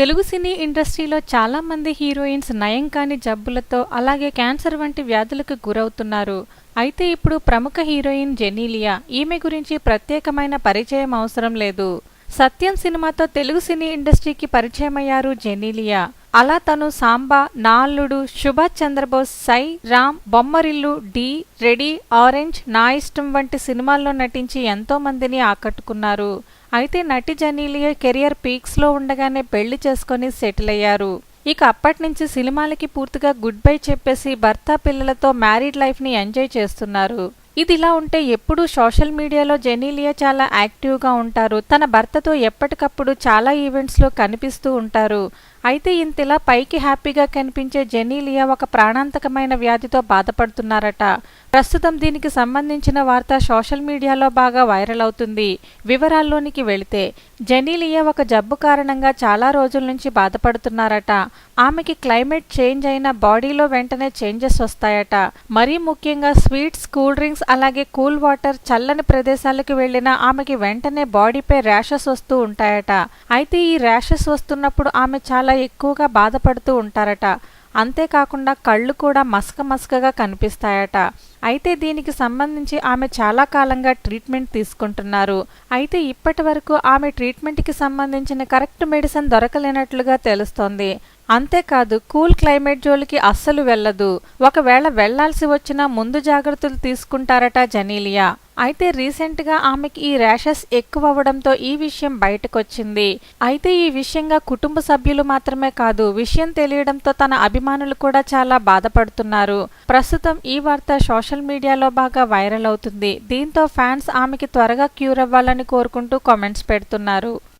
తెలుగు సినీ ఇండస్ట్రీలో చాలా మంది హీరోయిన్స్ నయం కాని జబ్బులతో అలాగే క్యాన్సర్ వంటి వ్యాధులకు గురవుతున్నారు. అయితే ఇప్పుడు ప్రముఖ హీరోయిన్ జెనీలియా ఈమె గురించి ప్రత్యేకమైన పరిచయం అవసరం లేదు. సత్యం సినిమాతో తెలుగు సినీ ఇండస్ట్రీకి పరిచయమయ్యారు జెనీలియా. అలా తను సాంబా నాల్లుడు సుభాష్ చంద్రబోస్ సై రామ్ బొమ్మరిల్లు డి రెడీ ఆరెంజ్ నా ఇష్టం వంటి సినిమాల్లో నటించి ఎంతో మందిని ఆకట్టుకున్నారు. అయితే నటి జనీలియా కెరియర్ పీక్స్లో ఉండగానే పెళ్ళి చేసుకుని సెటిల్ అయ్యారు ఇక అప్పటి నుంచి సినిమాలకి పూర్తిగా గుడ్ బై చెప్పేసి భర్త పిల్లలతో మ్యారీడ్ లైఫ్ని ఎంజాయ్ చేస్తున్నారు. ఇదిలా ఉంటే ఎప్పుడూ సోషల్ మీడియాలో జెనీలియా చాలా యాక్టివ్గా ఉంటారు. తన భర్తతో ఎప్పటికప్పుడు చాలా ఈవెంట్స్లో కనిపిస్తూ ఉంటారు. అయితే ఇంతలా పైకి హ్యాపీగా కనిపించే జెనీలియా ఒక ప్రాణాంతకమైన వ్యాధితో బాధపడుతున్నారట. ప్రస్తుతం దీనికి సంబంధించిన వార్త సోషల్ మీడియాలో బాగా వైరల్ అవుతుంది. వివరాల్లోనికి వెళితే జెనీలియా ఒక జబ్బు కారణంగా చాలా రోజుల నుంచి బాధపడుతున్నారట. ఆమెకి క్లైమేట్ చేంజ్ అయిన బాడీలో వెంటనే చేంజెస్ వస్తాయట. మరీ ముఖ్యంగా స్వీట్స్ కూల్ డ్రింక్స్ అలాగే కూల్ వాటర్ చల్లని ప్రదేశాలకు వెళ్ళినా ఆమెకి వెంటనే బాడీపై ర్యాషెస్ వస్తూ ఉంటాయట. అయితే ఈ ర్యాషెస్ వస్తున్నప్పుడు ఆమె చాలా ఎక్కువగా బాధపడుతూ ఉంటారట. అంతేకాకుండా కళ్ళు కూడా మసక మసకగా కనిపిస్తాయట. అయితే దీనికి సంబంధించి ఆమె చాలా కాలంగా ట్రీట్మెంట్ తీసుకుంటున్నారు. అయితే ఇప్పటి వరకు ఆమె ట్రీట్మెంట్కి సంబంధించిన కరెక్ట్ మెడిసిన్ దొరకలేనట్లుగా తెలుస్తోంది. అంతేకాదు కూల్ క్లైమేట్ జోలికి అస్సలు వెళ్ళదు. ఒకవేళ వెళ్ళాల్సి వచ్చినా ముందు జాగ్రత్తలు తీసుకుంటారట జనీలియా. అయితే రీసెంట్గా ఆమెకి ఈ ర్యాషెస్ ఎక్కువ అవ్వడంతో ఈ విషయం బయటకొచ్చింది. అయితే ఈ విషయంగా కుటుంబ సభ్యులు మాత్రమే కాదు విషయం తెలియడంతో తన అభిమానులు కూడా చాలా బాధపడుతున్నారు. ప్రస్తుతం ఈ వార్త సోషల్ మీడియాలో బాగా వైరల్ అవుతుంది. దీంతో ఫ్యాన్స్ ఆమెకి త్వరగా క్యూర్ అవ్వాలని కోరుకుంటూ కామెంట్స్ పెడుతున్నారు.